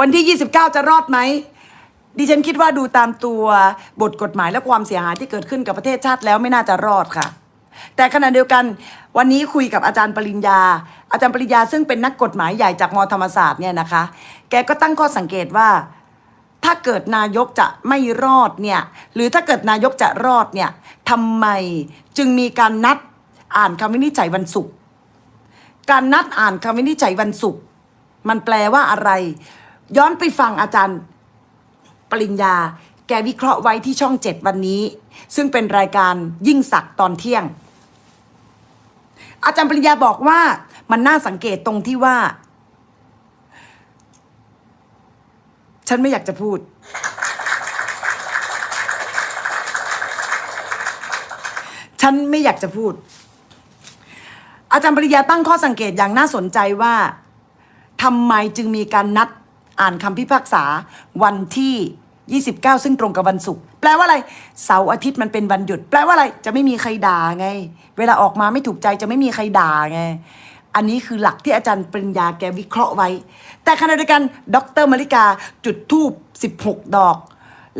วันที่ 29 จะรอดไหม ดิฉันคิดว่าดูตามตัวบทกฎหมายและความเสียหายที่เกิดขึ้นกับประเทศชาติแล้วไม่น่าจะรอดค่ะ แต่ขณะเดียวกันวันนี้คุยกับอาจารย์ปริญญา อาจารย์ปริญญาซึ่งเป็นนักกฎหมายใหญ่จากมธรรมศาสตร์เนี่ยนะคะ แกก็ตั้งข้อสังเกตว่า ถ้าเกิดนายกจะไม่รอดเนี่ยหรือถ้าเกิดนายกจะรอดเนี่ยทำไมจึงมีการนัดอ่านคำวินิจฉัยวันศุกร์การนัดอ่านคำวินิจฉัยวันศุกร์มันแปลว่าอะไร ย้อนไปฟังอาจารย์ปริญญา แกวิเคราะห์ไว้ที่ช่องเจ็ดวันนี้ ซึ่งเป็นรายการยิ่งสักดิ์ตอนเที่ยง อาจารย์ปริญญาบอกว่ามันน่าสังเกตตรงที่ว่า ฉันไม่อยากจะพูด ฉันไม่อยากจะพูด อาจารย์ปริญญาตั้งข้อสังเกตอย่างน่าสนใจว่าทำไมจึงมีการนัด อ่านคำพิพากษาวันที่ 29 ซึ่งตรงกับวันศุกร์แปลว่าอะไรเสาร์อาทิตย์มันเป็นวันหยุด แปลว่าอะไรจะไม่มีใครด่าไง เวลาออกมาไม่ถูกใจจะไม่มีใครด่าไง อันนี้คือหลักที่อาจารย์ปริญญาแกวิเคราะห์ไว้ แต่ขณะเดียวกันดรมาริกาจุดทูบ16 ดอก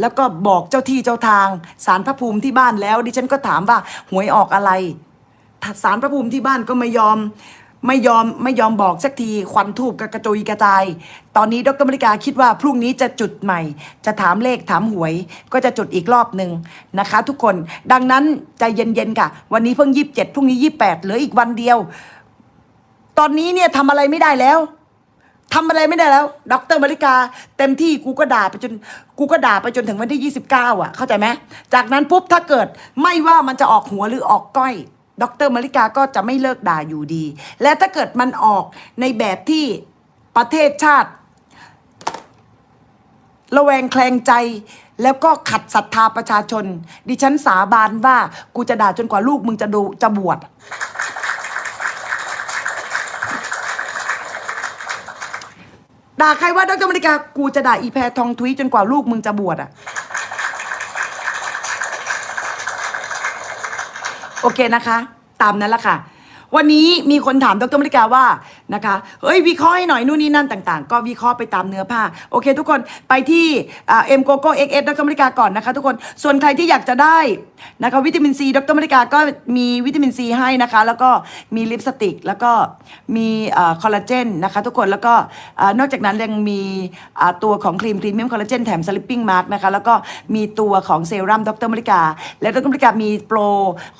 แล้วก็บอกเจ้าที่เจ้าทางสารพระภูมิที่บ้านแล้ว ดิฉันก็ถามว่าหวยออกอะไรสารพระภูมิที่บ้านก็ไม่ยอม ไม่ยอมไม่ยอมบอกสักทีควันทูบกระจุยกระจาย ตอนนี้ดรมริกาคิดว่าพรุ่งนี้จะจุดใหม่ จะถามเลขถามหวย ก็จะจุดอีกรอบหนึ่งนะคะ ทุกคนดังนั้นใจเย็นๆค่ะ วันนี้เพิ่งยี่สิบเจ็ดพรุ่งนี้ยี่แปดเหลืออีกวันเดียว ตอนนี้เนี่ยทำอะไรไม่ได้แล้วทำอะไรไม่ได้แล้วดรมาริกา เต็มที่กูก็ด่าไปจนกูก็ด่าไปจนถึงวันที่ 29 อะ เข้าใจไหมจากนั้นปุ๊บถ้าเกิดไม่ว่ามันจะออกหัวหรือออกก้อย ดรมาริกาก็จะไม่เลิกด่าอยู่ดี และถ้าเกิดมันออกในแบบที่ประเทศชาติ ระแวงแคลงใจแล้วก็ขัดศรัทธาประชาชน ดิฉันสาบานว่ากูจะด่าจนกว่าลูกมึงจะดูจะบวชด่าใครว่าดรมาริกากูจะด่าอีแพรทองทวีจนกว่าลูกมึงจะบวชอะ โอเคนะคะ ตามนั้นละค่ะ วันนี้มีคนถามดรมริกาว่า นะคะเฮ้ยวิเคราะห์ให้หน่อยนู่นนี่นั่นต่างๆ ก็วิเคราะห์ไปตามเนื้อผ้า โอเค ทุกคนไปที่เอ็มโกโก้เอ็กเอสดรมริกาก่อนนะคะ ทุกคนส่วนใครที่อยากจะได้นะคะวิตามินซีดรมริกาก็มีวิตามินซีให้นะคะ แล้วก็มีลิปสติก แล้วก็มีคอลลาเจนนะคะทุกคนแล้วก็นอกจากนั้นยังมีตัวของครีมพรีเมียมคอลลาเจนแถมสลิปปิ้งมาร์กนะคะแล้วก็มีตัวของเซรั่มดรมริกา และดรมริกามีโปร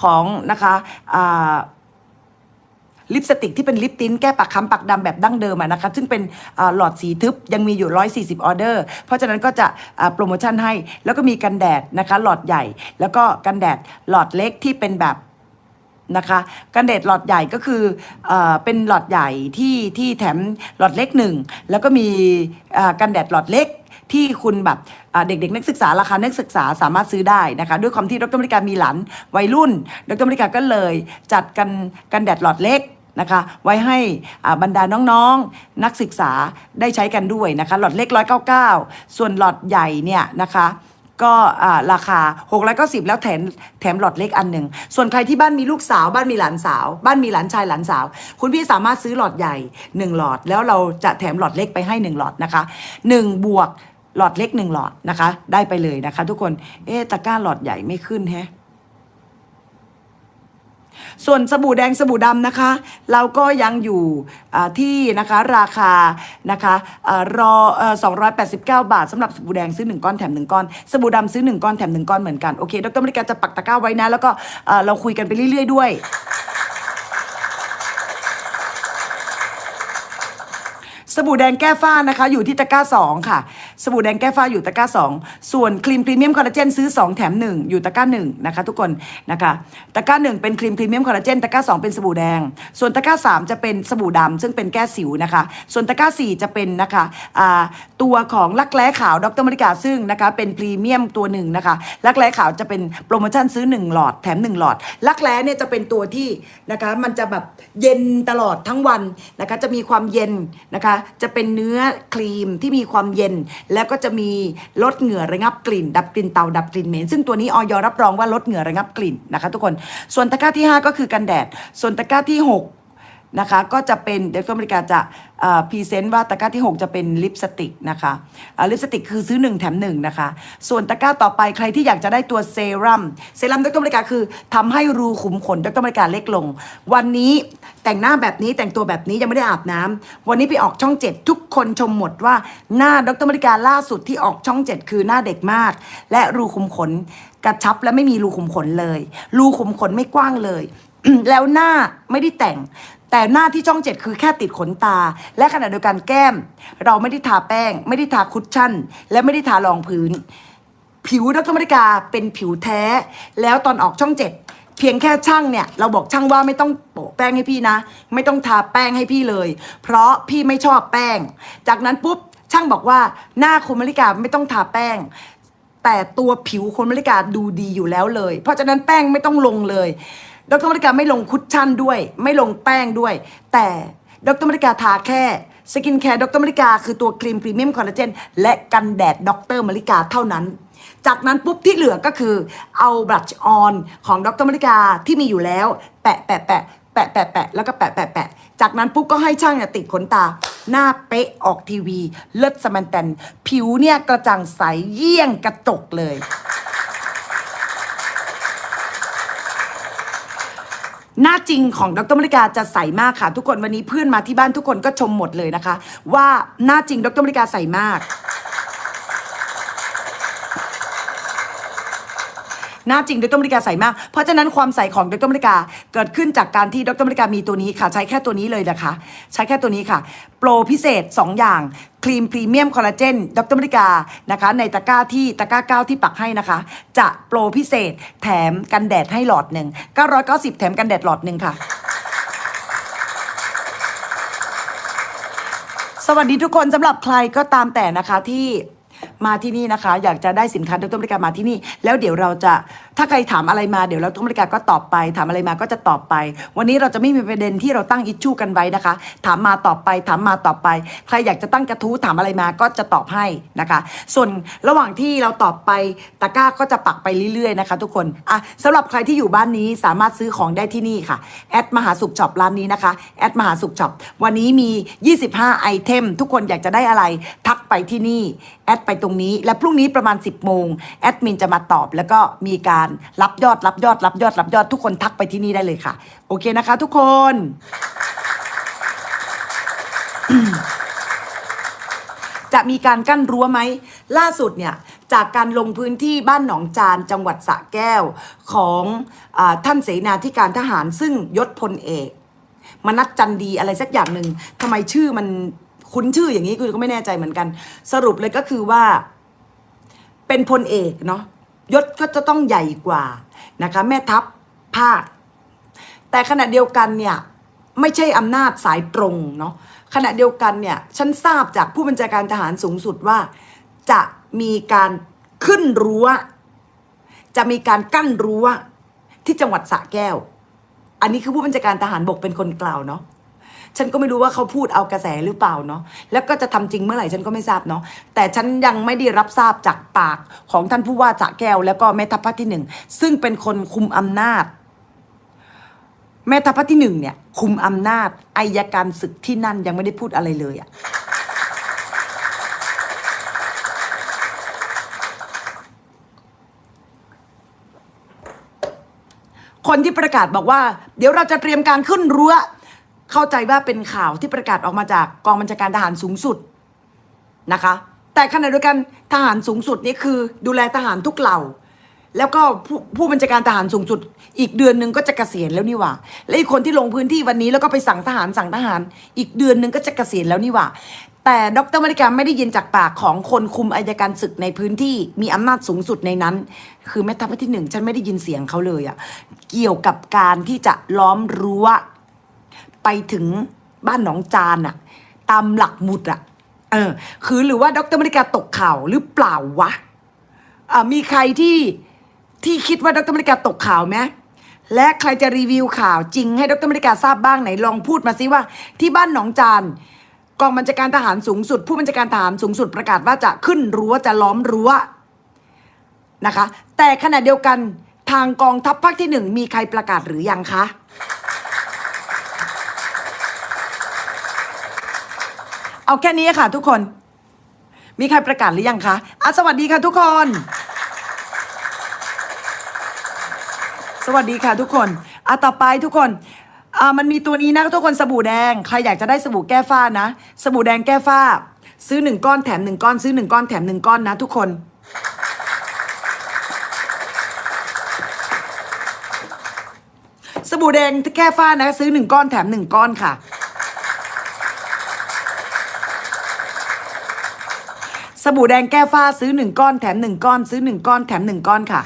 ของนะคะ ลิปสติกที่เป็นลิปติ้นแก้ปากค้ำปากดำแบบดั้งเดิมอะนะคะ ซึ่งเป็นหลอดสีทึบยังมีอยู่ 140 ออเดอร์ เพราะฉะนั้นก็จะโปรโมชั่นให้ แล้วก็มีกันแดดนะคะ หลอดใหญ่ แล้วก็กันแดดหลอดเล็กที่เป็นแบบนะคะกันแดดหลอดใหญ่ก็คือเอเป็นหลอดใหญ่ที่ที่แถมหลอดเล็กหนึ่งแล้วก็มีกันแดดหลอดเล็กที่คุณแบบเด็กๆ นักศึกษาราคานักศึกษาสามารถซื้อได้นะคะ ด้วยความที่ดรมริการมีหลานวัยรุ่นดรมริการก็เลยจัดกันกันแดดหลอดเล็ก นะคะไว้ให้บรรดาน้องๆนักศึกษาได้ใช้กันด้วยนะคะหลอดเล็ก 199 ส่วนหลอดใหญ่เนี่ยนะคะก็อ่าราคา 690 แล้วแถมแถมหลอดเล็กอันหนึ่ง ส่วนใครที่บ้านมีลูกสาว บ้านมีหลานสาว บ้านมีหลานชายหลานสาว คุณพี่สามารถซื้อหลอดใหญ่ 1 หลอด แล้วเราจะแถมหลอดเล็กไปให้ 1 หลอดนะคะ 1 บวกหลอดเล็ก 1 หลอดนะคะ ได้ไปเลยนะคะ ทุกคน เอ๊ตะกร้าหลอดใหญ่ไม่ขึ้นแฮะ ส่วนสบู่แดงสบู่ดำนะคะ เราก็ยังอยู่ที่นะคะราคานะคะอารอเอ่อ289บาทสำหรับสบู่แดงซื้อ1ก้อนแถม1ก้อน สบู่ดำซื้อ1ก้อนแถม1ก้อนเหมือนกัน โอเคดรมริกาจะปักตะกร้าไว้นะ แล้วก็เอ่อเราคุยกันไปเรื่อย ๆ ด้วย สบู่แดงแก้ฝ้านะคะ อยู่ที่ตะกร้าสองค่ะ สบู่แดงแก้ฝ้าอยู่ตะกร้าสองส่วนครีมพรีเมียมคอลลาเจนซื้อ 2 แถม 1 อยู่ตะกร้าหนึ่งนะคะทุกคนนะคะตะกร้าหนึ่งเป็นครีมพรีเมียมคอลลาเจนตะกร้าสองเป็นสบู่แดง ส่วนตะกร้าสามจะเป็นสบู่ดำซึ่งเป็นแก้สิวนะคะ ส่วนตะกร้าสี่จะเป็นนะคะอ่าตัวของรักแร้ขาวดรมริกาซึ่งนะคะเป็นพรีเมียมตัวหนึ่งนะคะรักแร้ขาวจะเป็นโปรโมชั่นซื้อ 1 หลอดแถม 1 หลอดรักแร้เนี่ยจะเป็นตัวที่นะคะมันจะแบบเย็นตลอดทั้งวันนะคะจะมีความเย็นนะคะจะเป็นเนื้อครีมที่มีความเย็น แล้วก็จะมีลดเหงื่อระงับกลิ่น ดับกลิ่นเตาดับกลิ่นเหม็นซึ่งตัวนี้ออยรับรองว่าลดเหงื่อระงับกลิ่นนะคะ ทุกคนส่วนตะกร้าที่ 5 ก็คือกันแดด ส่วนตะกร้าที่ 6 นะคะก็จะเป็นเด็กอเมริกาจะพรีเซนต์ว่าตะกร้าที่ 6 จะเป็นลิปสติกนะคะลิปสติกคือซื้อ 1 แถม1นะคะส่วนตะกร้าต่อไปใครที่อยากจะได้ตัวเซรั่มเซรั่มดรอเมริกาคือทำให้รูขุมขนดรอเมริกาเล็กลง วันนี้แต่งหน้าแบบนี้แต่งตัวแบบนี้ยังไม่ได้อาบน้ำวันนี้ไปออกช่อง 7 ทุกคนชมหมดว่าหน้าดรอเมริกาล่าสุดที่ออกช่อง 7 คือหน้าเด็กมาก และรูขุมขนกระชับและไม่มีรูขุมขนเลย รูขุมขนไม่กว้างเลย แล้วหน้าไม่ได้แต่ง แต่หน้าที่ช่องเจ็ดคือแค่ติดขนตา และขณะเดียวกันแก้ม เราไม่ได้ทาแป้ง ไม่ได้ทาคุชชั่น และไม่ได้ทารองพื้น ผิวดรอเมริกาเป็นผิวแท้ แล้วตอนออกช่องเจ็ดเพียงแค่ช่างเนี่ย เราบอกช่างว่าไม่ต้องโปะแป้งให้พี่นะ ไม่ต้องทาแป้งให้พี่เลย เพราะพี่ไม่ชอบแป้ง จากนั้นปุ๊บช่างบอกว่าหน้าคุณมริกาไม่ต้องทาแป้งแต่ตัวผิวคนมริกาดูดีอยู่แล้วเลย เพราะฉะนั้นแป้งไม่ต้องลงเลย ดรมริกาไม่ลงคุชชั่นด้วย ไม่ลงแป้งด้วย แต่ดรมริกาทาแค่สกินแคร์ดรมริกาคือตัวครีมพรีเมียมคอลลาเจนและกันแดดดรมริกาเท่านั้น จากนั้นปุ๊บที่เหลือก็คือเอาบลัชออนของดรมริกาที่มีอยู่แล้ว แปะแปะแปะแปะแปะแปะแล้วก็แปะแปะแปะจากนั้นปุ๊บก็ให้ช่างเนี่ยติดขนตา หน้าเป๊ะออกทีวี เลิศสมันแตน ผิวเนี่ยกระจ่างใสเยี่ยงกระจกเลย หน้าจริงของดรมริกาจะใสมากค่ะ ทุกคนวันนี้เพื่อนมาที่บ้านทุกคนก็ชมหมดเลยนะคะ ว่าหน้าจริงดรมริกาใสมาก หน้าจริงดรมริกาใสมาก เพราะฉะนั้นความใสของดรมริกาเกิดขึ้นจากการที่ดรมริกามีตัวนี้ค่ะ ใช้แค่ตัวนี้เลยนะคะ ใช้แค่ตัวนี้ค่ะ โปรพิเศษ 2 อย่าง ครีมพรีเมียมคอลลาเจนดรมริกานะคะ ในตะกร้าที่ตะกร้าเก้าที่ปักให้นะคะ จะโปรพิเศษแถมกันแดดให้หลอดหนึ่ง990 แถมกันแดดหลอดหนึ่งค่ะ สวัสดีทุกคนสำหรับใครก็ตามแต่นะคะที่มาที่นี่นะคะ อยากจะได้สินค้าดรบริกามาที่นี่ แล้วเดี๋ยวเราจะถ้าใครถามอะไรมาเดี๋ยวเราต้องบริการก็ตอบไป ถามอะไรมาก็จะตอบไป วันนี้เราจะไม่มีประเด็นที่เราตั้งอิชชูกันไว้นะคะ ถามมาตอบไป ถามมาตอบไป ใครอยากจะตั้งกระทู้ถามอะไรมาก็จะตอบให้นะคะ ส่วนระหว่างที่เราตอบไปตะกร้าก็จะปักไปเรื่อยๆนะคะ ทุกคนอะสำหรับใครที่อยู่บ้านนี้สามารถซื้อของได้ที่นี่ค่ะแอดมหาสุขช็อปร้านนี้นะคะแอดมหาสุขช็อปวันนี้มี 25 ไอเทม ทุกคนอยากจะได้อะไร ทักไปที่นี่แอดไปตรงนี้ และพรุ่งนี้ประมาณ 10โมงแอดมินจะมาตอบแล้วก็มีการรับยอดรับยอดรับยอดรับยอดทุกคนทักไปที่นี่ได้เลยค่ะ โอเคนะคะ ทุกคนจะมีการกั้นรั้วไหม ล่าสุดเนี่ย จากการลงพื้นที่บ้านหนองจานจังหวัดสระแก้วของอท่านเสนาธิการทหารซึ่งยศพลเอกมนัดจันดีอะไรสักอย่างหนึ่งทำไมชื่อมันคุ้นชื่ออย่างนี้คือก็ไม่แน่ใจเหมือนกัน สรุปเลยก็คือว่า เป็นพลเอกเนาะ ยศก็จะต้องใหญ่กว่านะคะ แม่ทัพภาค แต่ขณะเดียวกันเนี่ยไม่ใช่อำนาจสายตรงเนาะขณะเดียวกันเนี่ยฉันทราบจากผู้บัญชาการทหารสูงสุดว่า จะมีการขึ้นรั้ว จะมีการกั้นรั้วที่จังหวัดสระแก้ว อันนี้คือผู้บัญชาการทหารบกเป็นคนกล่าวเนาะ ฉันก็ไม่รู้ว่าเขาพูดเอากระแสหรือเปล่าเนาะแล้วก็จะทำจริงเมื่อไหร่ฉันก็ไม่ทราบเนาะแต่ฉันยังไม่ได้รับทราบจากปากของท่านผู้ว่าสะแก้ว แล้วก็แม่ทัพภาคที่หนึ่งซึ่งเป็นคนคุมอำนาจ แม่ทัพภาคที่หนึ่งเนี่ย คุมอำนาจอายการศึกที่นั่นยังไม่ได้พูดอะไรเลยอะคนที่ประกาศบอกว่า เดี๋ยวเราจะเตรียมการขึ้นรั้ว เข้าใจว่าเป็นข่าวที่ประกาศออกมาจากกองบัญชาการทหารสูงสุดนะคะ แต่ขณะเดียวกันทหารสูงสุดนี่คือดูแลทหารทุกเหล่า แล้วก็ผู้ผู้บัญชาการทหารสูงสุด อีกเดือนหนึ่งก็จะเกษียณแล้วนี่หว่า และอีกคนที่ลงพื้นที่วันนี้แล้วก็ไปสั่งทหารสั่งทหาร อีกเดือนหนึ่งก็จะเกษียณแล้วนี่หว่า แต่ดรมริการไม่ได้ยินจากปากของคนคุมอายการศึกในพื้นที่มีอำนาจสูงสุดในนั้น คือแม่ทัพที่หนึ่งฉันไม่ได้ยินเสียงเขาเลยอะเกี่ยวกับการที่จะล้อมรั้ว ไปถึงบ้านหนองจานอะตามหลักหมุดอะเออ คือหรือว่าดรมริกาตกข่าวหรือเปล่าวะอ่ามีใครที่ที่คิดว่าดรมริกาตกข่าวไหมและใครจะรีวิวข่าวจริงให้ดรมริกาทราบบ้างไหนลองพูดมาสิว่า ที่บ้านหนองจานกองบัญชาการทหารสูงสุด ผู้บัญชาการทหารสูงสุดประกาศว่าจะขึ้นรั้วจะล้อมรั้วนะคะ แต่ขณะเดียวกันทางกองทัพภาคที่หนึ่งมีใครประกาศหรือยังคะ เอาแค่นี้ค่ะ ทุกคน มีใครประกาศหรือยังคะอะสวัสดีค่ะทุกคน สวัสดีค่ะทุกคนอะต่อไปทุกคนอ่ามันมีตัวนี้นะทุกคนสบู่แดง ใครอยากจะได้สบู่แก้ฝ้านะ สบู่แดงแก้ฝ้า ซื้อหนึ่งก้อนแถมหนึ่งก้อน ซื้อหนึ่งก้อนแถมหนึ่งก้อนนะ ทุกคนสบู่แดงแก้ฝ้านะ ซื้อหนึ่งก้อนแถมหนึ่งก้อนค่ะ บู่แดงแก้ฝ้าซื้อหนึ่งก้อนแถมหนึ่งก้อน ซื้อหนึ่งก้อนแถมหนึ่งก้อนค่ะ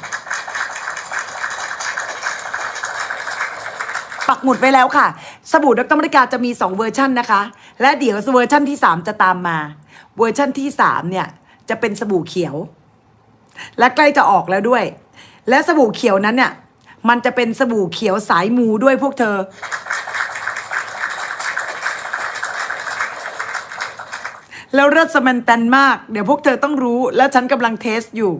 ปักหมุดไว้แล้วค่ะ สบู่ดรมริกาจะมี 2 เวอร์ชันนะคะ และเดี๋ยวเวอร์ชันที่ 3 จะตามมา เวอร์ชันที่ 3 เนี่ย จะเป็นสบู่เขียว และใกล้จะออกแล้วด้วย และสบู่เขียวนั้นเนี่ยมันจะเป็นสบู่เขียวสายมูด้วยพวกเธอ แล้วเลิศสมันแตนมาก เดี๋ยวพวกเธอต้องรู้ แล้วฉันกำลังเทสอยู่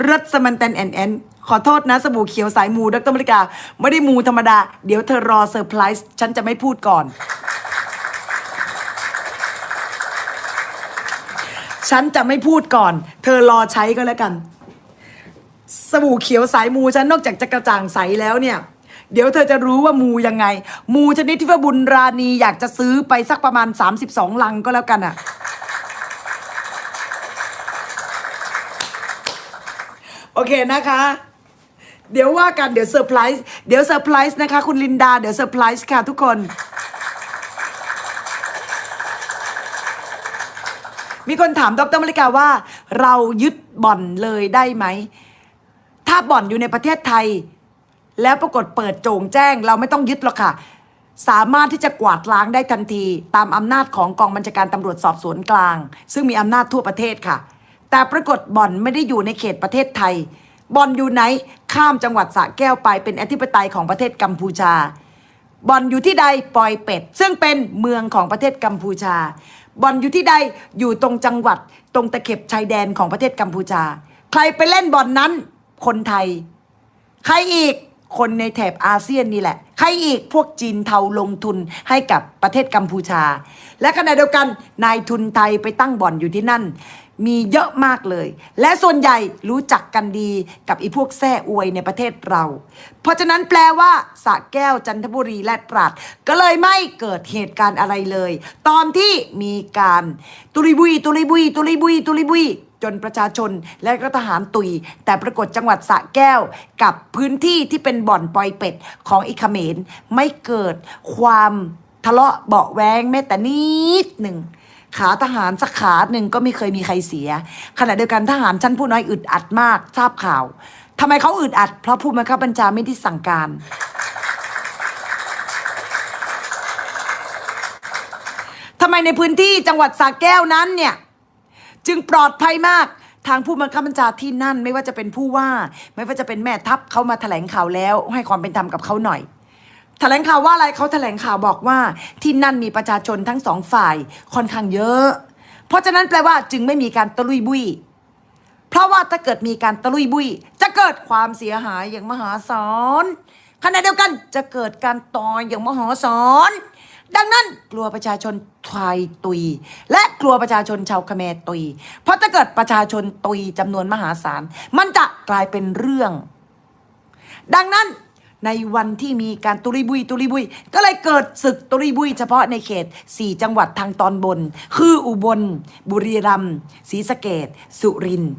เลิศสมันแตนแอนแอนขอโทษนะ สบู่เขียวสายมูดรมริกา ไม่ได้มูธรรมดา เดี๋ยวเธอรอเซอร์ไพรส์ฉันจะไม่พูดก่อน ฉันจะไม่พูดก่อน เธอรอใช้ก็แล้วกัน สบู่เขียวสายมูฉันนอกจากจะกระจ่างใสแล้วเนี่ย เดี๋ยวเธอจะรู้ว่ามูยังไง มูชนิดที่ว่าบุญราณีอยากจะซื้อไปสักประมาณ 32 ลังก็แล้วกันอะโอเคนะคะ เดี๋ยวว่ากันเดี๋ยวเซอร์ไพรส์เดี๋ยวเซอร์ไพรส์นะคะ คุณลินดาเดี๋ยวเซอร์ไพรส์ค่ะทุกคน มีคนถามดรมริกาว่า เรายึดบ่อนเลยได้ไหม ถ้าบ่อนอยู่ในประเทศไทย แล้วปรากฏเปิดโจงแจ้ง เราไม่ต้องยึดหรอกค่ะ สามารถที่จะกวาดล้างได้ทันที ตามอำนาจของกองบัญชาการตำรวจสอบสวนกลาง ซึ่งมีอำนาจทั่วประเทศค่ะ แต่ปรากฏบ่อนไม่ได้อยู่ในเขตประเทศไทย บ่อนอยู่ไหนข้ามจังหวัดสระแก้วไปเป็นอธิปไตยของประเทศกัมพูชา บ่อนอยู่ที่ใดปอยเป็ด ซึ่งเป็นเมืองของประเทศกัมพูชา บ่อนอยู่ที่ใดอยู่ตรงจังหวัด ตรงตะเข็บชายแดนของประเทศกัมพูชา ใครไปเล่นบ่อนนั้น คนไทย ใครอีก คนในแถบอาเซียนนี่แหละ ใครอีกพวกจีนเทาลงทุนให้กับประเทศกัมพูชา และขณะเดียวกันนายทุนไทยไปตั้งบ่อนอยู่ที่นั่น มีเยอะมากเลย และส่วนใหญ่รู้จักกันดีกับอีพวกแซ่อวยในประเทศเรา เพราะฉะนั้นแปลว่าสระแก้วจันทบุรีและตราดก็เลยไม่เกิดเหตุการณ์อะไรเลย ตอนที่มีการตุลิบุยตุลิบุยตุลิบุยตุลิบุย จนประชาชนและก็ทหารตุย แต่ปรากฏจังหวัดสระแก้วกับพื้นที่ที่เป็นบ่อนปอยเป็ดของอิคเขมรไม่เกิดความทะเลาะเบาแวงแม้แต่นิดหนึ่งขาทหารสักขาหนึ่งก็ไม่เคยมีใครเสีย ขณะเดียวกันทหารชั้นผู้น้อยอึดอัดมากทราบข่าวทำไมเขาอึดอัด เพราะผู้บังคับบัญชาไม่ได้สั่งการทำไมในพื้นที่จังหวัดสระแก้วนั้นเนี่ย จึงปลอดภัยมากทางผู้บังคับบัญชาที่นั่น ไม่ว่าจะเป็นผู้ว่า ไม่ว่าจะเป็นแม่ทัพเขามาแถลงข่าวแล้ว ให้ความเป็นธรรมกับเขาหน่อยแถลงข่าวว่าอะไรเขาแถลงข่าวบอกว่า ที่นั่นมีประชาชนทั้งสองฝ่ายค่อนข้างเยอะ เพราะฉะนั้นแปลว่าจึงไม่มีการตะลุยบุยเพราะว่าถ้าเกิดมีการตะลุยบุยจะเกิดความเสียหายอย่างมหาศาลขณะเดียวกันจะเกิดการตอยอย่างมหาศาล ดังนั้นกลัวประชาชนไทยตุย และกลัวประชาชนชาวคเมรตุย เพราะถ้าเกิดประชาชนตุยจำนวนมหาศาล มันจะกลายเป็นเรื่อง ดังนั้นในวันที่มีการตุริบุยตุริบุย ก็เลยเกิดศึกตุริบุย เฉพาะในเขต 4 จังหวัดทางตอนบน คืออุบล บุรีรัมย์ศรีสะเกดสุรินทร์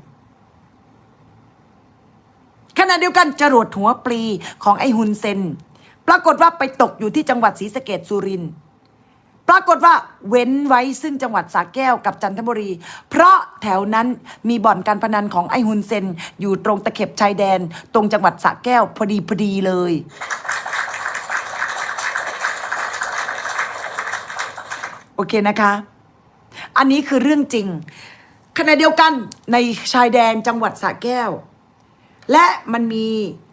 ขณะเดียวกันจรวดหัวปลีของไอฮุนเซน ปรากฏว่าไปตกอยู่ที่จังหวัดศรีสะเกดสุรินทร์ปรากฏว่าเว้นไว้ซึ่งจังหวัดสระแก้วกับจันทบุรี เพราะแถวนั้นมีบ่อนการพนันของไอฮุนเซน อยู่ตรงตะเข็บชายแดน ตรงจังหวัดสระแก้วพอดีพอดีเลย โอเคนะคะ อันนี้คือเรื่องจริงขณะเดียวกันในชายแดนจังหวัดสระแก้ว และมันมี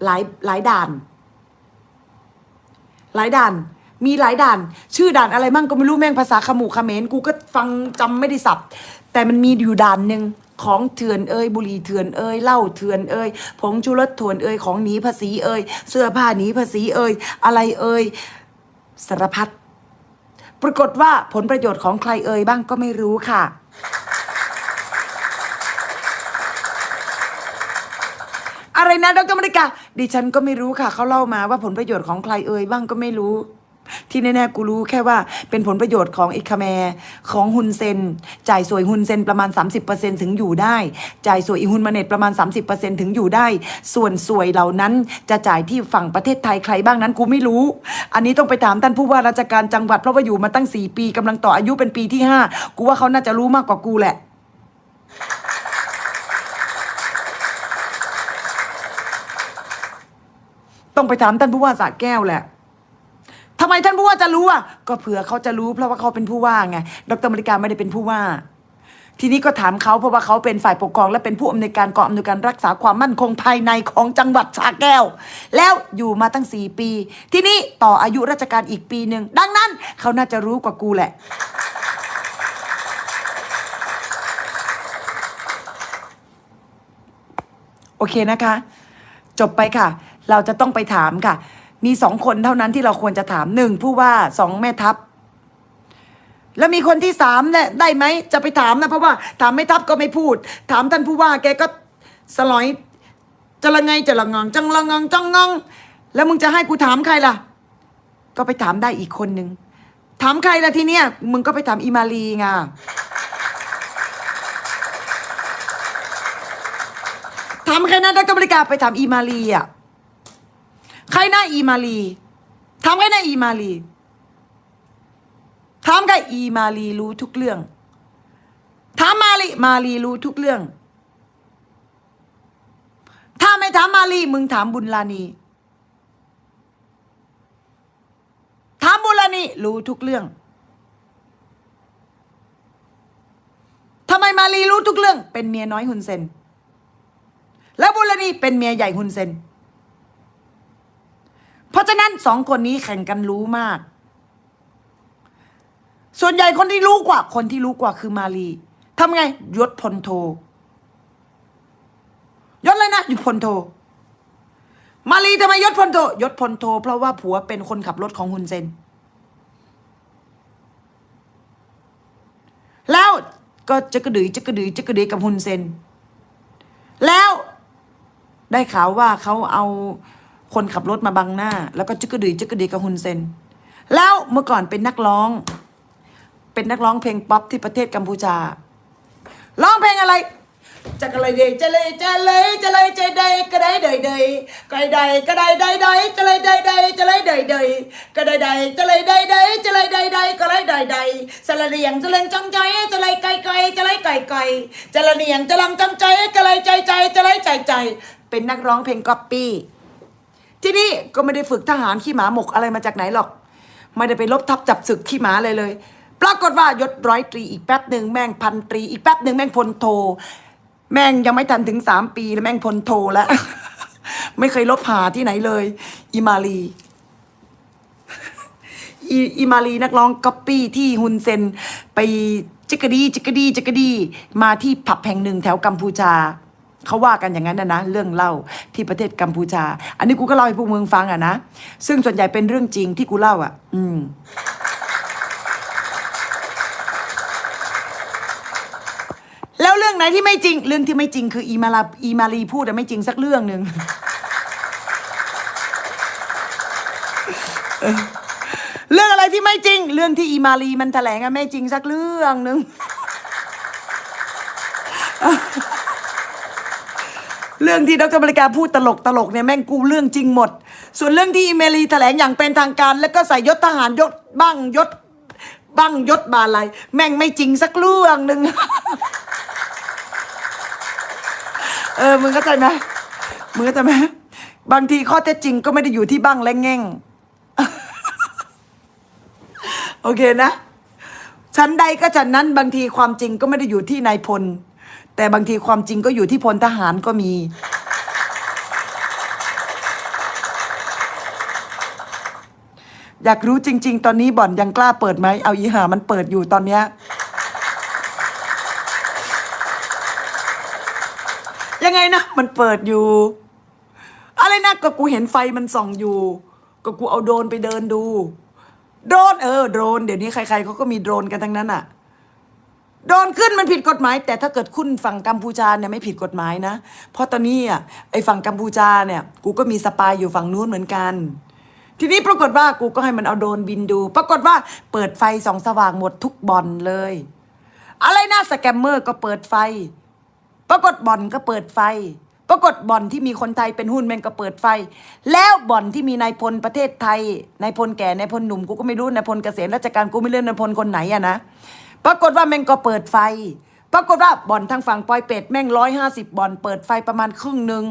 หลายหลายด่าน หลายด่าน มีหลายด่าน ชื่อด่านอะไรมั่งก็ไม่รู้แม่งภาษาขมูขเขมรกูก็ฟังจำไม่ได้สับ แต่มันมีอยู่ด่านหนึ่งของเถื่อนเอ้ยบุหรี่เถื่อนเอ้ยเหล้าเถื่อนเอ้ยผงชูรสเถื่อนเอ้ยของหนีภาษีเอ้ยเสื้อผ้าหนีภาษีเอ้ยอะไรเอ้ยสารพัดปรากฏว่าผลประโยชน์ของใครเอ่ยบ้างก็ไม่รู้ค่ะ อะไรนะดรมริกาดิฉันก็ไม่รู้ค่ะเขาเล่ามาว่าผลประโยชน์ของใครเอ่ยบ้างก็ไม่รู้ ที่แน่ๆกูรู้แค่ว่าเป็นผลประโยชน์ของอิคาแมของฮุนเซน จ่ายสวยฮุนเซนประมาณ 30%ถึงอยู่ได้ จ่ายสวยอีฮุนมาเนตประมาณ 30%ถึงอยู่ได้ ส่วนสวยเหล่านั้นจะจ่ายที่ฝั่งประเทศไทยใครบ้างนั้นกูไม่รู้ อันนี้ต้องไปถามท่านผู้ว่าราชการจังหวัดเพราะว่าอยู่มาตั้ง 4 ปีกำลังต่ออายุเป็นปีที่ 5 กูว่าเขาน่าจะรู้มากกว่ากูแหละ ต้องไปถามท่านผู้ว่าสระแก้วแหละทำไมท่านผู้ว่าจะรู้อะก็เผื่อเขาจะรู้เพราะว่าเขาเป็นผู้ว่าไง ดรมริกาไม่ได้เป็นผู้ว่า ทีนี้ก็ถามเขาเพราะว่าเขาเป็นฝ่ายปกครองและเป็นผู้อำนวยการกองอำนวยการรักษาความมั่นคงภายในของจังหวัดสระแก้ว แล้วอยู่มาตั้งสี่ปี ทีนี้ต่ออายุราชการอีกปีหนึ่งดังนั้นเขาน่าจะรู้กว่ากูแหละ โอเคนะคะ จบไปค่ะ เราจะต้องไปถามค่ะ มีสองคนเท่านั้นที่เราควรจะถามหนึ่งผู้ว่าสองแม่ทัพ แล้วมีคนที่สามเนี่ยได้ไหมจะไปถามนะเพราะว่า ถามไม่ทัพก็ไม่พูด ถามท่านผู้ว่า แกก็สลอยจะละไงจะละงองจังละงองจังงองแล้วมึงจะให้กูถามใครล่ะ ก็ไปถามได้อีกคนนึงถามใครล่ะทีเนี้ยมึงก็ไปถามอีมาลีไงถามใครนะดรบริกาไปถามอีมาลีอะ ครนะอีมาลีถามใครนะอีมาลีถามใครอีมาลีรู้ทุกเรื่องถามมาลีมาลีรู้ทุกเรื่อง ถ้าไม่ถามมาลีมึงถามบุญลานีถามบุญลานีรู้ทุกเรื่องทำไมมาลีรู้ทุกเรื่อง เป็นเมียน้อยหุนเซน แล้วบุรณีเป็นเมียใหญ่ฮุนเซน เพราะฉะนั้นสองคนนี้แข่งกันรู้มาก ส่วนใหญ่คนที่รู้กว่า คนที่รู้กว่าคือมาลีทำไงยศพลโทยศอะไรนะยศพลโท มาลีทำไมยศพลโทยศพลโท เพราะว่าผัวเป็นคนขับรถของฮุนเซน แล้วก็จะกระดือจะกระดือจะกระดือกับฮุนเซน แล้วได้ข่าวว่าเขาเอา คนขับรถมาบังหน้า แล้วก็จึกกระดือจึกกระดือกับฮุนเซน แล้วเมื่อก่อนเป็นนักร้อง เป็นนักร้องเพลงป๊อปที่ประเทศกัมพูชา ร้องเพลงอะไรจะกระเลยเดยจะเลยจะเลยจะเลยจะเดยกระไดเดยเดยกระไดเดยกระไดเดยเดยจะเลยเดยเดยจะเลยเดยเดยกระไดเดยจะเลยเดยเดยจะเลยเดยเดยกระไดเดยเดยสละเลียงจะเล่งจังใจจะเลยไก่ไก่จะเลยไก่ไก่จะละเลียงจะลำจังใจจะเลยใจใจจะเลยใจใจ เป็นนักร้องเพลงก๊อปปี้ ที่นี่ก็ไม่ได้ฝึกทหารขี้หมาหมกอะไรมาจากไหนหรอก ไม่ได้ไปลบทับจับศึกขี้หมาเลยเลย ปรากฏว่ายศร้อยตรีอีกแป๊บหนึ่งแม่งพันตรีอีกแป๊บหนึ่งแม่งพลโท แม่งยังไม่ทันถึงสามปีแล้วแม่งพลโทแล้ว ไม่เคยลบหาที่ไหนเลยอิมาลีอีอีมาลีนักร้องก๊อปปี้ที่ฮุนเซนไปจิกกะดีจิกกะดีจิกกะดีมาที่ผับแห่งหนึ่งแถวกัมพูชา เขาว่ากันอย่างนั้นนะนะเรื่องเล่าที่ประเทศกัมพูชา อันนี้กูก็เล่าให้พวกมึงฟังอะนะซึ่งส่วนใหญ่เป็นเรื่องจริงที่กูเล่าอะ อืมแล้วเรื่องไหนที่ไม่จริง เรื่องที่ไม่จริงคืออีมาลาอีมาลีพูดแต่ไม่จริงสักเรื่องหนึ่งเออเรื่องอะไรที่ไม่จริง เรื่องที่อีมาลีมันแถลงอะไม่จริงสักเรื่องหนึ่ง เรื่องที่ดรบริการพูดตลกตลกเนี่ยแม่งกูเรื่องจริงหมด ส่วนเรื่องที่อีเมลีแถลงอย่างเป็นทางการ แล้วก็ใส่ยศทหารยศบ้างยศบ้างยศบาลัยแม่งไม่จริงสักเรื่องหนึ่งเออมึงเข้าใจไหมมึงเข้าใจไหมบางทีข้อเท็จจริงก็ไม่ได้อยู่ที่บ้างและแง่ง โอเคนะชั้นใดก็ชั้นนั้นบางทีความจริงก็ไม่ได้อยู่ที่นายพล แต่บางทีความจริงก็อยู่ที่พลทหารก็มี อยากรู้จริง ๆ ตอนนี้บ่อนยังกล้าเปิดไหม เอาอีหามันเปิดอยู่ตอนเนี้ยยังไงนะ มันเปิดอยู่ อะไรนะก็กูเห็นไฟมันส่องอยู่ ก็กูเอาโดรนไปเดินดู โดรนเออโดรนเดี๋ยวนี้ใครๆเขาก็มีโดรนกันทั้งนั้นอะ โดนขึ้นมันผิดกฎหมาย แต่ถ้าเกิดคุณฝั่งกัมพูชาเนี่ยไม่ผิดกฎหมายนะ เพราะตอนนี้อะไอ้ฝั่งกัมพูชาเนี่ย กูก็มีสปายอยู่ฝั่งนู้นเหมือนกัน ทีนี้ปรากฏว่ากูก็ให้มันเอาโดนบินดู ปรากฏว่าเปิดไฟสองสว่างหมดทุกบอนเลย อะไรนะสแกมเมอร์ก็เปิดไฟ ปรากฏบอนก็เปิดไฟ ปรากฏบ่อนที่มีคนไทยเป็นหุ้นแม่งก็เปิดไฟ แล้วบ่อนที่มีนายพลประเทศไทยนายพลแก่นายพลหนุ่มกูก็ไม่รู้นายพลเกษียณราชการกูไม่เลื่อนนายพลคนไหนอะนะ ปรากฏว่าแม่งก็เปิดไฟ ปรากฏว่าบ่อนทางฝั่งปอยเป็ดแม่งร้อยห้าสิบบ่อนเปิดไฟประมาณครึ่งหนึ่ง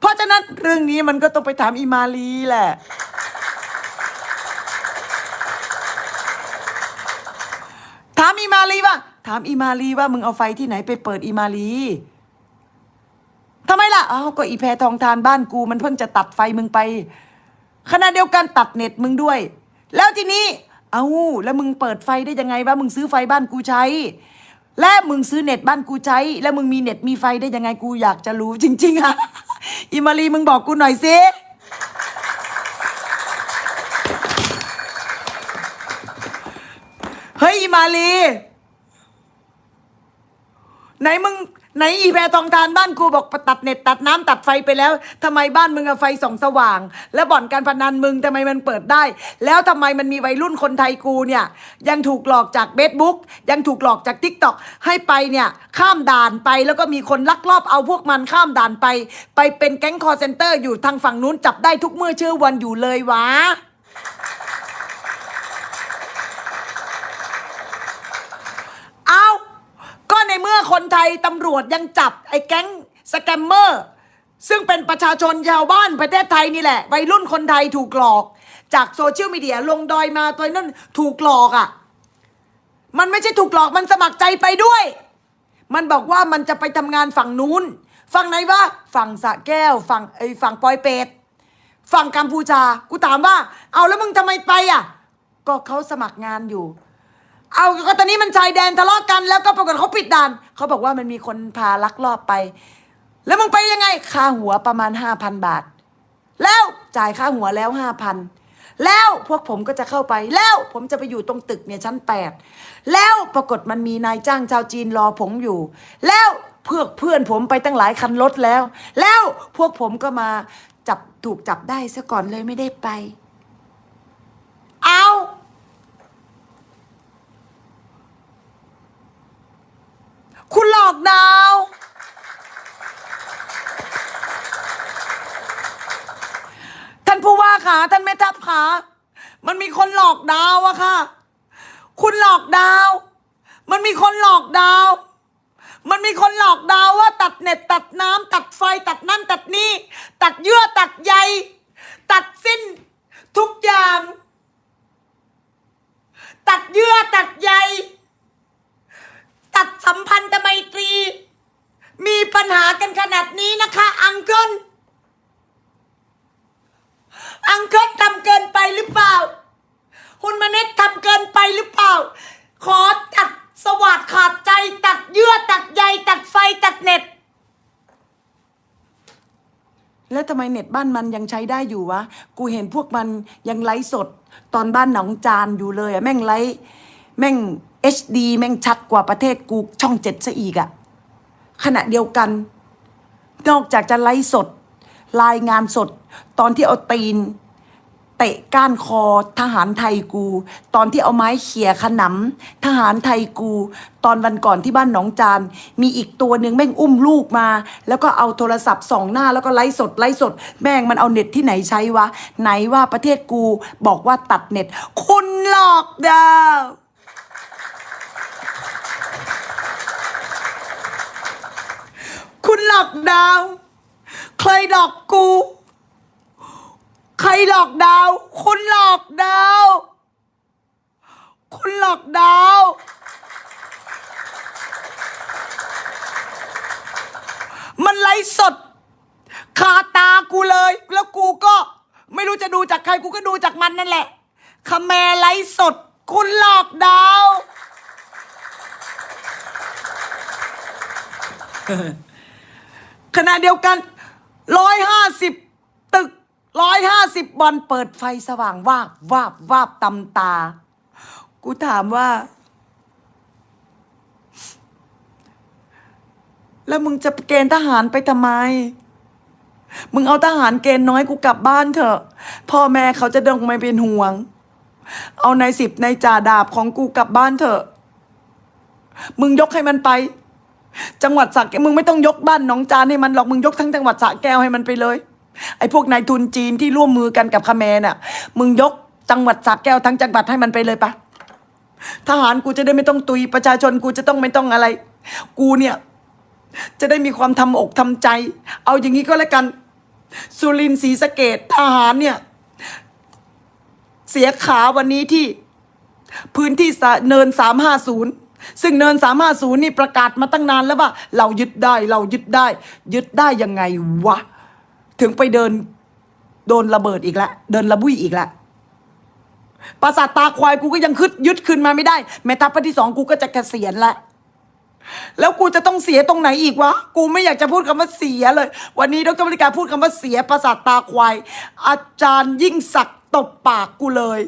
เพราะฉะนั้นเรื่องนี้มันก็ต้องไปถามอิมาลีแหละ ถามอีมาลีว่า ถามอีมาลีว่ามึงเอาไฟที่ไหนไปเปิดอีมาลีทำไมล่ะ อ้าว ก็อีแพรทองทานบ้านกูมันเพิ่งจะตัดไฟมึงไป ขณะเดียวกันตัดเน็ตมึงด้วย แล้วทีนี้ เอาแล้วมึงเปิดไฟได้ยังไงวะมึงซื้อไฟบ้านกูใช้ และมึงซื้อเน็ตบ้านกูใช้ แล้วมึงมีเน็ตมีไฟได้ยังไงกูอยากจะรู้จริง ๆอะอีมาลีมึงบอกกูหน่อยสิเฮ้ยอีมาลีไหนมึง ไหนอีแพรทองทานบ้านกูบอกตัดเน็ตตัดน้ำตัดไฟไปแล้วทำไมบ้านมึงอะไฟส่องสว่าง แล้วบ่อนการพนันมึงทำไมมันเปิดได้ แล้วทำไมมันมีวัยรุ่นคนไทยกูเนี่ย ยังถูกหลอกจากเบสบุ๊กยังถูกหลอกจากทิกตอกให้ไปเนี่ยข้ามด่านไปแล้วก็มีคนลักลอบเอาพวกมันข้ามด่านไป ไปเป็นแก๊งคอร์เซนเตอร์อยู่ทางฝั่งนู้นจับได้ทุกเมื่อเชื่อวันอยู่เลยวะ เมื่อคนไทยตำรวจยังจับไอ้แก๊งสแกมเมอร์ซึ่งเป็นประชาชนชาวบ้านประเทศไทยนี่แหละวัยรุ่นคนไทยถูกหลอก จากโซเชียลมีเดียลงดอยมาตัวนั่นถูกหลอกอะ่ะ มันไม่ใช่ถูกหลอกมันสมัครใจไปด้วย มันบอกว่ามันจะไปทำงานฝั่งนู้น ฝั่งไหนวะฝั่งสะแก้ว ฝั่งไอ้ฝั่งปอยเป็ดฝั่งกัมพูชา กูถามว่า เอาแล้วมึงทำไมไปอะ ก็เขาสมัครงานอยู่ เอาก็ตอนนี้มันชายแดนทะเลาะกันแล้วก็ปรากฏเขาปิดด่านเขาบอกว่ามันมีคนพาลักลอบไป แล้วมึงไปยังไงค่าหัวประมาณห้าพันบาท แล้วจ่ายค่าหัวแล้วห้าพันแล้วพวกผมก็จะเข้าไป แล้วผมจะไปอยู่ตรงตึกเนี่ยชั้นแปดแล้วปรากฏมันมีนายจ้างชาวจีนรอผมอยู่ แล้วเพื่อเพื่อนผมไปตั้งหลายคันรถแล้ว แล้วพวกผมก็มาจับถูกจับได้ซะก่อนเลยไม่ได้ไป เอา คุณหลอกดาว ท่านผู้ว่าขาท่านแม่ทัพขา มันมีคนหลอกดาวอะค่ะ คุณหลอกดาว มันมีคนหลอกดาว มันมีคนหลอกดาวว่า ตัดเน็ตตัดน้ำตัดไฟตัดนั่นตัดนี่ ตัดเยื่อตัดใย ตัดสิ้น ทุกอย่าง ตัดเยื่อตัดใยตัดสัมพันธไมตรี มีปัญหากั นี้นะคะอังเกิลอังเกิลทำเกินไปหรือเปล่า คุณมเน็ตทำเกินไปหรือเปล่า ขอตัดสวัสดขาดใจตัดเยื่อตัดใยตัดไฟตัดเน็ต แล้วทำไมเน็ตบ้านมันยังใช้ได้อยู่วะ กูเห็นพวกมันยังไลฟ์สด ตอนบ้านหนองจานอยู่เลยอะแม่งไลฟ์แม่ง HD แม่งชัดกว่าประเทศกูช่องเจ็ดซะอีกอะขณะเดียวกัน นอกจากจะไลฟ์สด รายงานสด ตอนที่เอาตีน เตะก้านคอทหารไทยกู ตอนที่เอาไม้เขี่ยขนำทหารไทยกู ตอนวันก่อนที่บ้านหนองจาน มีอีกตัวหนึ่งแม่งอุ้มลูกมา แล้วก็เอาโทรศัพท์ส่องหน้าแล้วก็ไลฟ์สดไลฟ์สด แม่งมันเอาเน็ตที่ไหนใช้วะ ไหนว่าประเทศกูบอกว่าตัดเน็ต คุณหลอกดาว คุณหลอกดาว ใครหลอกกู ใครหลอกดาว คุณหลอกดาว คุณหลอกดาว มันไลฟ์สดคาตากูเลย แล้วกูก็ไม่รู้จะดูจากใครกูก็ดูจากมันนั่นแหละคาแมไลฟ์สด คุณหลอกดาว ขณะเดียวกันร้อยห้าสิบตึกร้อยห้าสิบวันเปิดไฟสว่างวาบวาบวาบตำตา กูถามว่า แล้วมึงจะเกณฑ์ทหารไปทำไม มึงเอาทหารเกณฑ์น้อยกูกลับบ้านเถอะ พ่อแม่เขาจะดองไม่เป็นห่วง เอาในสิบในจ่าดาบของกูกลับบ้านเถอะ มึงยกให้มันไป จังหวัดสระแก้วมึงไม่ต้องยกบ้านหน้องจานให้มันหรอกมึงยกทั้งจังหวัดสระแก้วให้มันไปเลย ไอ้พวกนายทุนจีนที่ร่วมมือกันกับคาเมรน่ะ มึงยกจังหวัดสระแก้วทั้งจังหวัดให้มันไปเลยปะทหารกูจะได้ไม่ต้องตุยประชาชนกูจะต้องไม่ต้องอะไร กูเนี่ย จะได้มีความทำอกทำใจ เอาอย่างนี้ก็แล้วกัน สุรินทร์ศรีสะเกดทหารเนี่ย เสียขาวันนี้ที่ พื้นที่เนินสามห้าศูนย์ ซึ่งเนินสามห้าศูนย์นี่ประกาศมาตั้งนานแล้วว่า เรายึดได้เรายึดได้ ยึดได้ยังไงวะ ถึงไปเดินโดนระเบิดอีกแล้วเดินระบุยอีกแล้วปราสาทตาควายกูก็ยังคึดยึดคืนมาไม่ได้ แม่ทัพภาคที่สองกูก็จะเกษียณแล้วแล้วกูจะต้องเสียตรงไหนอีกวะ กูไม่อยากจะพูดคำว่าเสียเลย วันนี้ดรบริการพูดคำว่าเสียประสาทตาควาย อาจารย์ยิ่งศักดิ์ตบปากกูเลย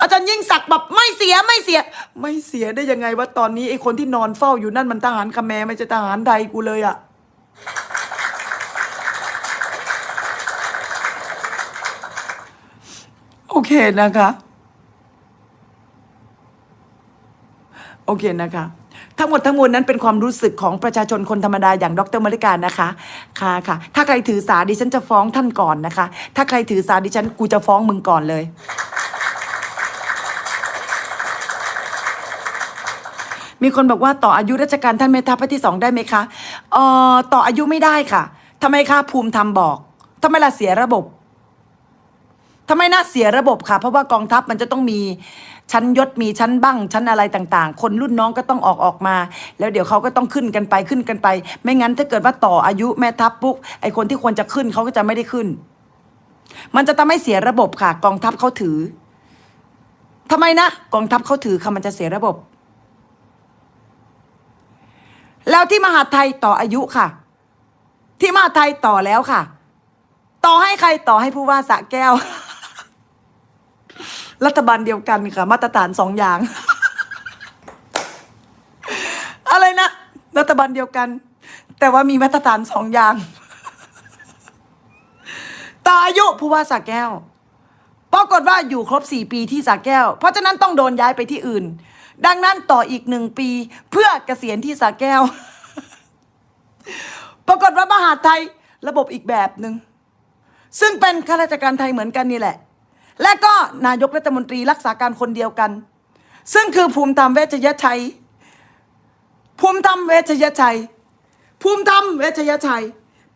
อาจารย์ยิ่งศักดิ์แบบไม่เสียไม่เสีย ไม่เสียได้ยังไงว่าตอนนี้ไอ้คนที่นอนเฝ้าอยู่นั่นมันทหารคาแมไม่ใช่ทหารใดกูเลยอะโอเคนะคะ โอเคนะคะทั้งหมดทั้งมวลนั้นเป็นความรู้สึกของประชาชนคนธรรมดาอย่างดรมริการนะคะ ค่ะค่ะ ถ้าใครถือสาดิฉันจะฟ้องท่านก่อนนะคะ ถ้าใครถือสาดิฉันกูจะฟ้องมึงก่อนเลย มีคนบอกว่าต่ออายุราชการท่านแม่ทัพภาคที่สองได้ไหมคะเอ่อต่ออายุไม่ได้ค่ะทำไมคะภูมิธรรมบอกทำไมล่ะเสียระบบทำไมนะเสียระบบค่ะ เพราะว่ากองทัพมันจะต้องมีชั้นยศมีชั้นบั้งชั้นอะไรต่างๆ คนรุ่นน้องก็ต้องออกออกมา แล้วเดี๋ยวเขาก็ต้องขึ้นกันไปขึ้นกันไป ไม่งั้นถ้าเกิดว่าต่ออายุแม่ทัพปุ๊บไอคนที่ควรจะขึ้นเขาก็จะไม่ได้ขึ้น มันจะทำให้เสียระบบค่ะ กองทัพเขาถือทำไมนะกองทัพเขาถือค่ะมันจะเสียระบบ แล้วที่มหาไทยต่ออายุค่ะ ที่มหาไทยต่อแล้วค่ะ ต่อให้ใครต่อให้ผู้ว่าสระแก้ว รัฐบาลเดียวกันค่ะ มาตรฐานสองอย่าง อะไรนะรัฐบาลเดียวกัน แต่ว่ามีมาตรฐานสองอย่าง ต่ออายุผู้ว่าสระแก้วปรากฏว่าอยู่ครบสี่ปีที่สระแก้ว เพราะฉะนั้นต้องโดนย้ายไปที่อื่น ดังนั้นต่ออีกหนึ่งปี เพื่อเกษียณที่สระแก้ว ปรากฏว่ามหาไทยระบบอีกแบบหนึ่งซึ่งเป็นข้าราชการไทยเหมือนกันนี่แหละ และก็นายกรัฐมนตรีรักษาการคนเดียวกัน ซึ่งคือภูมิธรรมเวชยชัย ภูมิธรรมเวชยชัย ภูมิธรรมเวชยชัย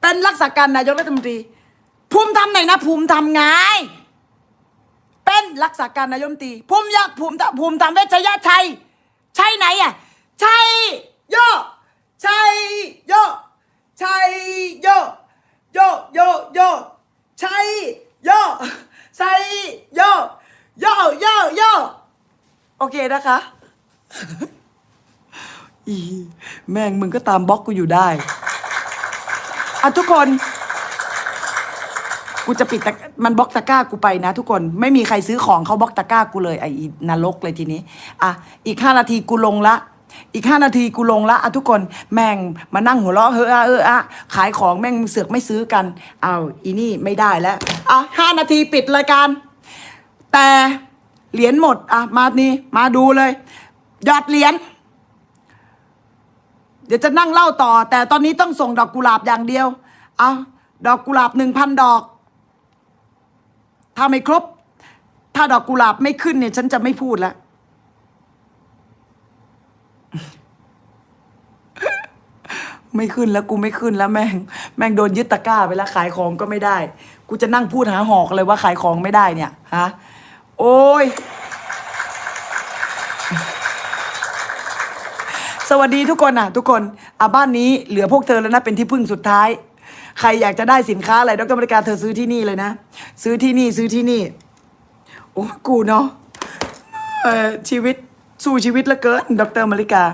เป็นรักษาการนายกรัฐมนตรี ภูมิธรรมไหนนะ ภูมิธรรมไง เป็นรักษาการนายมตรีภูมิยักษ์ภูมิธรรมภูมิธรรมเวชยชัย ใช่ไหนอะใช่โยใช่โยใช่โยโยโยโยใช่โยใช่โยโยโยโยโอเคนะคะอีแม่งมึงก็ตามบล็อกกูอยู่ได้อะทุกคน กูจะปิดตะมันบล็อกตะกร้ากูไปนะ ทุกคนไม่มีใครซื้อของเขาบล็อกตะกร้ากูเลยไอ้นรกเลยทีนี้อะอีกห้านาทีกูลงละอีกห้านาทีกูลงละอะทุกคนแม่งมานั่งหัวเราะเฮ้ออะเอออะขายของแม่งเสือกไม่ซื้อกันเอาอีนี่ไม่ได้แล้วอะห้านาทีปิดรายการ แต่เหรียญหมดอะมานี่มาดูเลย ยอดเหรียญเดี๋ยวจะนั่งเล่าต่อ แต่ตอนนี้ต้องส่งดอกกุหลาบอย่างเดียว เอาดอกกุหลาบหนึ่งพันดอก ถ้าไม่ครบ ถ้าดอกกุหลาบไม่ขึ้นเนี่ย ฉันจะไม่พูดแล้วไม่ขึ้นแล้วกูไม่ขึ้นแล้วแม่ง แม่งโดนยึดตะกร้าไปแล้วขายของก็ไม่ได้ กูจะนั่งพูดหาหอกเลยว่าขายของไม่ได้เนี่ยฮะโอ้ยสวัสดีทุกคนอะ ทุกคนอะบ้านนี้เหลือพวกเธอแล้วนะเป็นที่พึ่งสุดท้าย ใครอยากจะได้สินค้าอะไรดรบริการเธอซื้อที่นี่เลยนะ ซื้อที่นี่ซื้อที่นี่ โอ้กูเนาะชีวิตสู้ชีวิตละเกินดรมาริกา